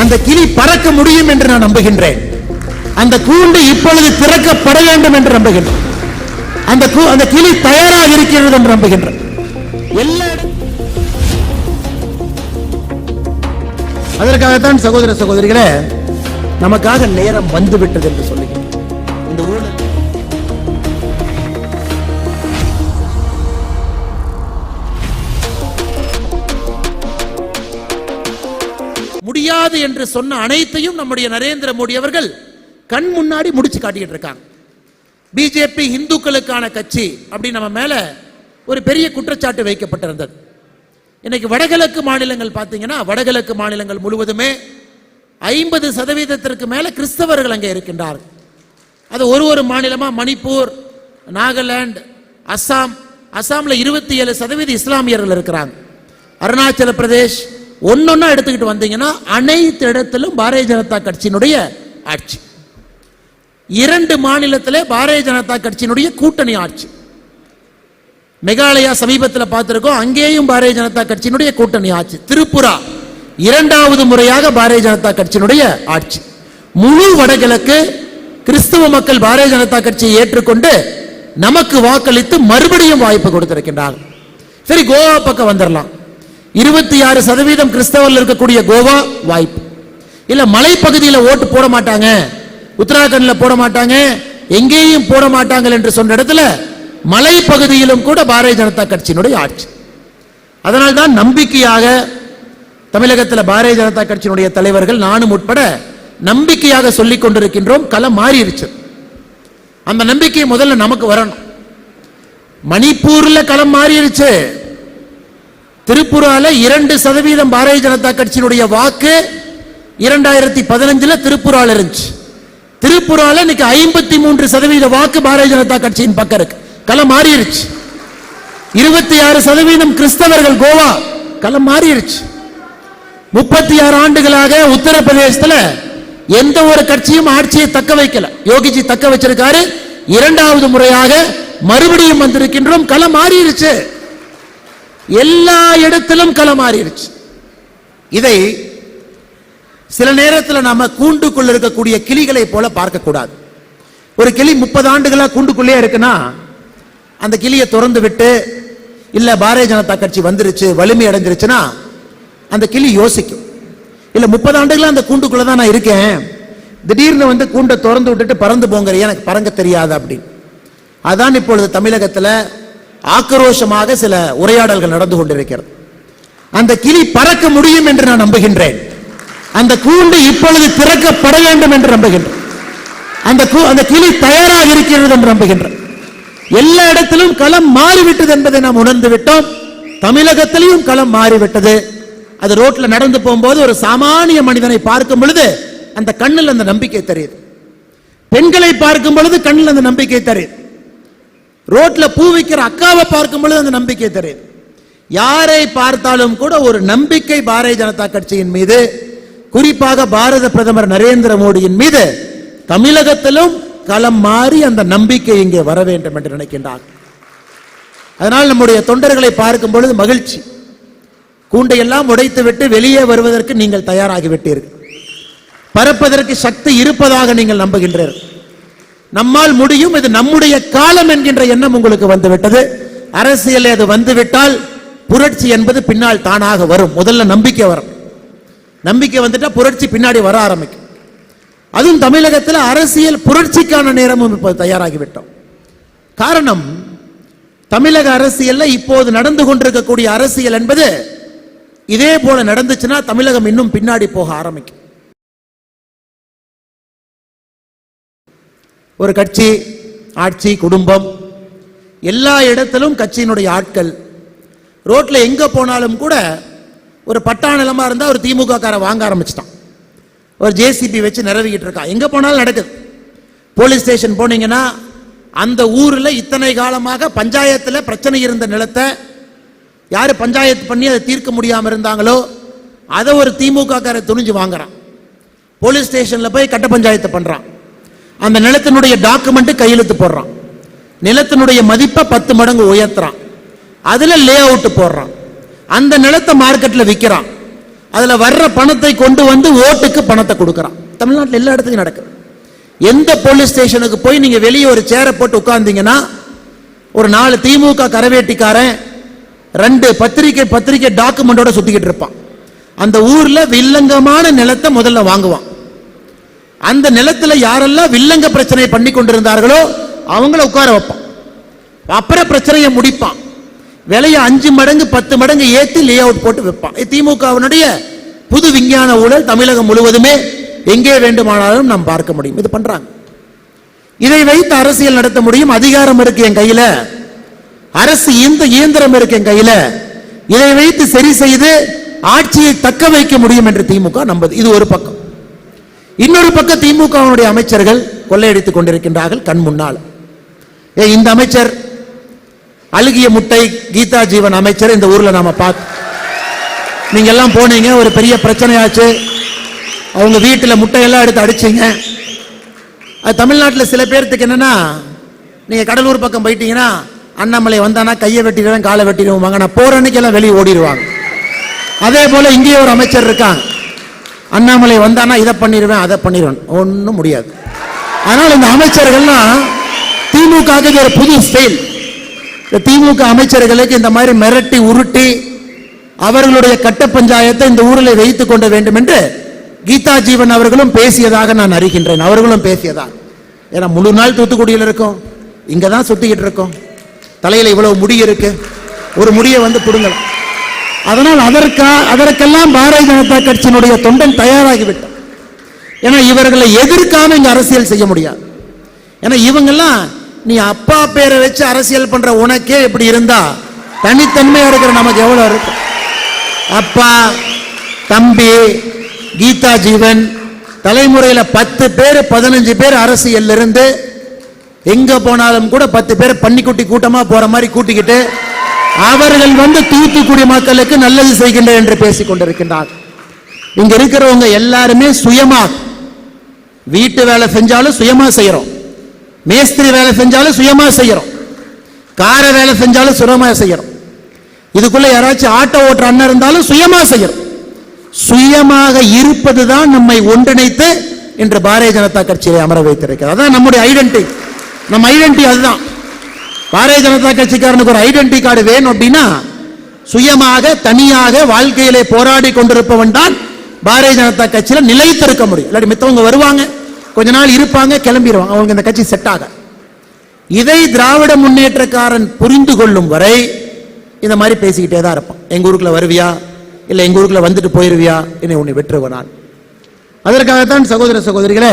அந்த கிளி பறக்க முடியும் என்று நான் நம்புகின்றேன். அந்த கூண்டு இப்பொழுது திறக்கப்பட வேண்டும் என்று நம்புகின்றேன். அந்த அந்த கிளி தயாராக இருக்கிறது என்று நம்புகின்றேன். எல்லா அதற்காகத்தான் சகோதர சகோதரிகளே நமக்காக நேரம் வந்துவிட்டது என்று சொல்லுகிறேன். இந்த ஊழல் முடியாது என்று சொன்ன அனைத்தையும் நம்முடைய நரேந்திர மோடி அவர்கள் கண் முன்னாடி முடிச்சு காட்டிக்கிட்டு இருக்காங்க. பிஜேபி இந்துக்களுக்கான கட்சி அப்படி நம்ம மேல ஒரு பெரிய குற்றச்சாட்டு வைக்கப்பட்டிருந்தது. இன்னைக்கு வடகிழக்கு மாநிலங்கள் பார்த்தீங்கன்னா வடகிழக்கு மாநிலங்கள் முழுவதுமே ஐம்பது சதவீதத்திற்கு மேல கிறிஸ்தவர்கள் அங்கே இருக்கின்றார்கள். அது ஒரு ஒரு மாநிலமா? மணிப்பூர் நாகாலாந்து அஸ்ஸாம். அஸ்ஸாம்ல இருபத்தி ஏழு சதவீத இஸ்லாமியர்கள் இருக்கிறாங்க. அருணாச்சல பிரதேஷ் ஒன்னொன்னா எடுத்துக்கிட்டு வந்தீங்கன்னா அனைத்து இடத்திலும் பாரதிய ஜனதா கட்சியினுடைய ஆட்சி. இரண்டு மாநிலத்திலே பாரதிய ஜனதா கட்சியினுடைய கூட்டணி ஆட்சி. மெகாலயா சமீபத்தில் பார்த்துருக்கோம் அங்கேயும் பாரதிய ஜனதா கட்சியினுடைய கூட்டணி ஆட்சி. திரிபுரா இரண்டாவது முறையாக பாரதிய ஜனதா கட்சியினுடைய ஆட்சி. முழு வடகிழக்கு கிறிஸ்தவ மக்கள் பாரதிய ஜனதா கட்சியை ஏற்றுக்கொண்டு நமக்கு வாக்களித்து மறுபடியும் வாய்ப்பு கொடுத்திருக்கின்றார்கள். சரி கோவா பக்கம் வந்துடலாம் இருபத்தி ஆறு சதவீதம் கிறிஸ்தவர்கள் இருக்கக்கூடிய கோவா வாய்ப்பு. இல்ல மலைப்பகுதியில் ஓட்டு போட மாட்டாங்க. உத்தராகண்ட்ல போட மாட்டாங்க. எங்கேயும் போட மாட்டாங்க என்று சொன்ன இடத்துல மலைப்பகுதியிலும் கூட பாரதிய ஜனதா கட்சியினுடைய ஆட்சி. அதனால்தான் நம்பிக்கையாக தமிழகத்தில் பாரதிய ஜனதா கட்சியினுடைய தலைவர்கள் நானும் உட்பட நம்பிக்கையாக சொல்லிக் கொண்டிருக்கின்றோம். களம் மாறிடுச்சு அந்த நம்பிக்கை முதல்ல நமக்கு வரணும். மணிப்பூர்ல களம் மாறிடுச்சு திருப்பூரால இரண்டு சதவீதம் பாரதிய ஜனதா கட்சியினுடைய வாக்கு இரண்டாயிரத்தி பதினஞ்சுல திருப்பூரால் இருந்துச்சு. திருப்பூரால இன்னைக்கு ஐம்பத்தி மூன்று சதவீத வாக்கு பாரதிய ஜனதா கட்சியின் பக்கம் இருக்கு. களம் மாறிடுச்சு இருபத்தி ஆறு சதவீதம் கிறிஸ்தவர்கள் கோவா களம் மாறிடுச்சு முப்பத்தி ஆறு ஆண்டுகளாக உத்தரப்பிரதேசத்துல எந்த ஒரு கட்சியும் ஆட்சியை தக்க வைக்கல. யோகிஜி தக்க வச்சிருக்காரு. இரண்டாவது முறையாக மறுபடியும் வந்திருக்கின்றோம். களம் மாறிடுச்சு எல்லா இடத்திலும் களம் மாறிடுச்சு இதை சில நேரத்தில் நாம கூண்டுக்குள்ள இருக்கக்கூடிய கிளிகளை போல பார்க்க கூடாது ஒரு கிளி முப்பது ஆண்டுகளா கூண்டுக்குள்ளே இருக்குன்னா அந்த கிளியை திறந்து விட்டு இல்ல பாரதிய ஜனதா கட்சி வந்துருச்சு வலிமை அடைஞ்சிருச்சுன்னா அந்த கிளி யோசிக்கும். இல்ல முப்பது ஆண்டுகளா அந்த கூண்டுக்குள்ள தான் நான் இருக்கேன். திடீர்னு வந்து கூண்டை திறந்து விட்டுட்டு பறந்து போங்கிற எனக்கு பறங்க தெரியாது அப்படின்னு. அதான் இப்பொழுது தமிழகத்துல ஆக்ரோஷமாக சில உரையாடல்கள் நடந்து கொண்டிருக்கிறது. அந்த கிளி பறக்க முடியும் என்று நான் நம்புகின்றேன். அந்த கூண்டு இப்பொழுது திறக்கப்பட வேண்டும் என்று நம்புகின்றேன். அந்த கூ- அந்த கிளி தயாராக இருக்கிறது என்று நம்புகின்றேன். எல்லா இடத்திலும் களம் மாறிவிட்டது என்பதை நாம் உணர்ந்து விட்டோம். தமிழகத்திலையும் களம் மாறிவிட்டது. அது ரோட்ல நடந்து போகும்போது ஒரு சாமானிய மனிதனை பார்க்கும் பொழுது அந்த கண்ணில் அந்த நம்பிக்கை தெரியுது. பெண்களை பார்க்கும் பொழுது கண்ணில் அந்த நம்பிக்கை தெரியுது. ரோட்ல பூ வைக்கிற அக்காவை பார்க்கும் பொழுது அந்த நம்பிக்கை தெரியுது. யாரை பார்த்தாலும் கூட ஒரு நம்பிக்கை பாரதிய ஜனதா கட்சியின் மீது குறிப்பாக பாரத பிரதமர் நரேந்திர மோடியின் மீது தமிழகத்திலும் களம் மாறி அந்த நம்பிக்கை இங்கே வர வேண்டும் என்று நினைக்கின்றார். அதனால் நம்முடைய தொண்டர்களை பார்க்கும் பொழுது மகிழ்ச்சி. கூண்டையெல்லாம் உடைத்துவிட்டு வெளியே வருவதற்கு நீங்கள் தயாராகிவிட்டீர்கள். பறப்பதற்கு சக்தி இருப்பதாக நீங்கள் நம்புகின்றீர்கள். நம்மால் முடியும். இது நம்முடைய காலம் என்கின்ற எண்ணம் உங்களுக்கு வந்துவிட்டது. அரசியல் அது வந்துவிட்டால் புரட்சி என்பது பின்னால் தானாக வரும். முதல்ல நம்பிக்கை வரும். நம்பிக்கை வந்துட்டா புரட்சி பின்னாடி வர ஆரம்பிக்கும். அதுவும் தமிழகத்தில் அரசியல் புரட்சிக்கான நேரமும் இப்போது தயாராகிவிட்டோம். காரணம் தமிழக அரசியல்ல இப்போது நடந்து கொண்டிருக்கக்கூடிய அரசியல் என்பது இதே போல நடந்துச்சுன்னா தமிழகம் இன்னும் பின்னாடி போக ஆரம்பிக்கும். ஒரு கட்சி ஆட்சி குடும்பம் எல்லா இடத்திலும் கட்சியினுடைய ஆட்கள். ரோட்டில் எங்கே போனாலும் கூட ஒரு பட்டா நிலமாக இருந்தால் ஒரு திமுக காரை வாங்க ஆரம்பிச்சிட்டான். ஒரு ஜேசிபி வச்சு நிறவிக்கிட்டு இருக்கான். எங்கே போனாலும் நடக்குது. போலீஸ் ஸ்டேஷன் போனீங்கன்னா அந்த ஊரில் இத்தனை காலமாக பஞ்சாயத்தில் பிரச்சனை இருந்த நிலத்தை யாரு பஞ்சாயத்து பண்ணி அதை தீர்க்க முடியாமல் இருந்தாங்களோ அதை ஒரு திமுக காரை துணிஞ்சு வாங்குறான். போலீஸ் ஸ்டேஷனில் போய் கட்ட பஞ்சாயத்து பண்ணுறான் அந்த நிலத்தினுடைய டாக்குமெண்ட் கையெழுத்து போடுறான். நிலத்தினுடைய மதிப்பை பத்து மடங்கு உயர்த்துறான். அதில் லே அவுட் போடுறான். அந்த நிலத்தை மார்க்கெட்டில் விற்கிறான் அதில் வர்ற பணத்தை கொண்டு வந்து ஓட்டுக்கு பணத்தை கொடுக்குறான். தமிழ்நாட்டில் எல்லா இடத்துக்கும் நடக்குது. எந்த போலீஸ் ஸ்டேஷனுக்கு போய் நீங்கள் வெளியே ஒரு சேரை போட்டு உட்காந்தீங்கன்னா ஒரு நாலு திமுக கரவேட்டிக்காரன் ரெண்டு பத்திரிக்கை பத்திரிக்கை டாக்குமெண்டோட சுத்திக்கிட்டு இருப்பான். அந்த ஊரில் வில்லங்கமான நிலத்தை முதல்ல வாங்குவான். அந்த நிலத்துல யாரெல்லாம் வில்லங்க பிரச்சனை பண்ணி கொண்டிருந்தார்களோ அவங்கள உட்கார வைப்பான். அப்புறம் பிரச்சனையை முடிப்பான். விலையை அஞ்சு மடங்கு பத்து மடங்கு ஏத்தி லே அவுட் போட்டு வைப்பான். திமுகவினுடைய புது விஞ்ஞான ஊழல் தமிழகம் முழுவதுமே எங்கே வேண்டுமானாலும் நாம் பார்க்க முடியும். இது பண்றாங்க. இதை வைத்து அரசியல் நடத்த முடியும். அதிகாரம் இருக்கு என் கையில. அரசு இந்த இயந்திரம் இருக்கு என் கையில. இதை வைத்து சரி செய்து ஆட்சியை தக்க வைக்க முடியும் என்று திமுக நம்பது. இது ஒரு பக்கம். இன்னொரு பக்கம் திமுகவினுடைய அமைச்சர்கள் கொள்ளையடித்துக் கொண்டிருக்கின்றார்கள் கண் முன்னால். ஏ இந்த அமைச்சர் அழுகிய முட்டை கீதா ஜீவன் அமைச்சர் இந்த ஊர்ல நாம பார்த்து நீங்க எல்லாம் போனீங்க ஒரு பெரிய பிரச்சனையாச்சு. அவங்க வீட்டில் முட்டையெல்லாம் எடுத்து அடிச்சீங்க. அது தமிழ்நாட்டில் சில பேர்த்துக்கு என்னன்னா நீங்கள் கடலூர் பக்கம் போயிட்டீங்கன்னா அண்ணாமலை வந்தானா கையை வெட்டிடுவேன் காலை வெட்டிடுவாங்க நான் போற அன்னைக்கு எல்லாம் வெளியே ஓடிடுவாங்க. அதே போல இங்கேயே ஒரு அமைச்சர் இருக்காங்க. அண்ணாமலை வந்தானா இதை பண்ணிடுவேன் அதை பண்ணிடுவேன் ஒன்றும் முடியாது. ஆனால் இந்த அமைச்சர்கள்லாம் திமுக ஒரு புது ஸ்டைல் இந்த திமுக அமைச்சர்களுக்கு இந்த மாதிரி மிரட்டி உருட்டி அவர்களுடைய கட்ட பஞ்சாயத்தை இந்த ஊரில் வைத்து கொண்ட வேண்டும் என்று கீதா ஜீவன் அவர்களும் பேசியதாக நான் அறிகின்றேன். அவர்களும் பேசியதாக ஏன்னா முழு நாள் தூத்துக்குடியில் இருக்கோம். இங்கே தான் சுத்திக்கிட்டு இருக்கோம். தலையில் இவ்வளவு முடி இருக்கு. ஒரு முடியை வந்து பிடுங்கலாம். அதனால் அதற்கா அதற்கெல்லாம் பாரதிய ஜனதா கட்சியினுடைய தொண்டன் தயாராகிவிட்டார் ஏன்னா இவர்களை எதிர்க்காம இங்க அரசியல் செய்ய முடியாது. ஏன்னா இவங்கெல்லாம் நீ அப்பா பேரை வச்சு அரசியல் பண்ற உனக்கே இப்படி இருந்தா தனித்தன்மையா இருக்கிற நமக்கு எவ்வளவு இருக்கு? அப்பா தம்பி கீதா ஜீவன் தலைமுறையில் பத்து பேர் பதினஞ்சு பேர் அரசியல்ல இருந்து எங்க போனாலும் கூட பத்து பேர் பன்னிக்குட்டி கூட்டமா போற மாதிரி கூட்டிக்கிட்டு அவர்கள் வந்து தூத்துக்குடி மக்களுக்கு நல்லது செய்கின்ற என்று பேசிக் கொண்டிருக்கின்றார். இங்க இருக்கிறவங்க எல்லாருமே சுயமா வீட்டு வேலை செஞ்சாலும் சுயமா செய்யறோம். மேஸ்திரி வேலை செஞ்சாலும் சுயமா செய்யறோம். கார வேலை செஞ்சாலும் சுயமா செய்யறோம். இதுக்குள்ள யாராச்சும் ஆட்டோ ஓட்டுற அண்ணன் இருந்தாலும் சுயமா செய்யறோம். சுயமாக இருப்பது தான் நம்மை ஒன்றிணைத்து இன்று பாரதிய ஜனதா கட்சியை அமர வைத்திருக்கிறது. அதான் நம்முடைய ஐடென்டி நம்ம ஐடென்டி அதுதான். பாரதிய ஜனதா கட்சிக்காரனுக்கு ஒரு ஐடென்டி கார்டு வேணும் அப்படின்னா சுயமாக தனியாக வாழ்க்கையிலே போராடி கொண்டிருப்பவன் தான் பாரதிய ஜனதா கட்சியில நிலைத்திருக்க முடியும். இல்லாட்டி மித்தவங்க வருவாங்க கொஞ்ச நாள் இருப்பாங்க கிளம்பிடுவாங்க அவங்களுக்கு இந்த கட்சி செட் ஆக இதை திராவிட முன்னேற்றக்காரன் புரிந்து கொள்ளும் வரை இந்த மாதிரி பேசிக்கிட்டே தான் இருப்பான். எங்க ஊருக்குள்ள வருவியா? இல்லை எங்க ஊருக்குள்ள வந்துட்டு போயிருவியா? என்னை உன்னை வெற்றுவனான் அதற்காகத்தான் சகோதர சகோதரிகளே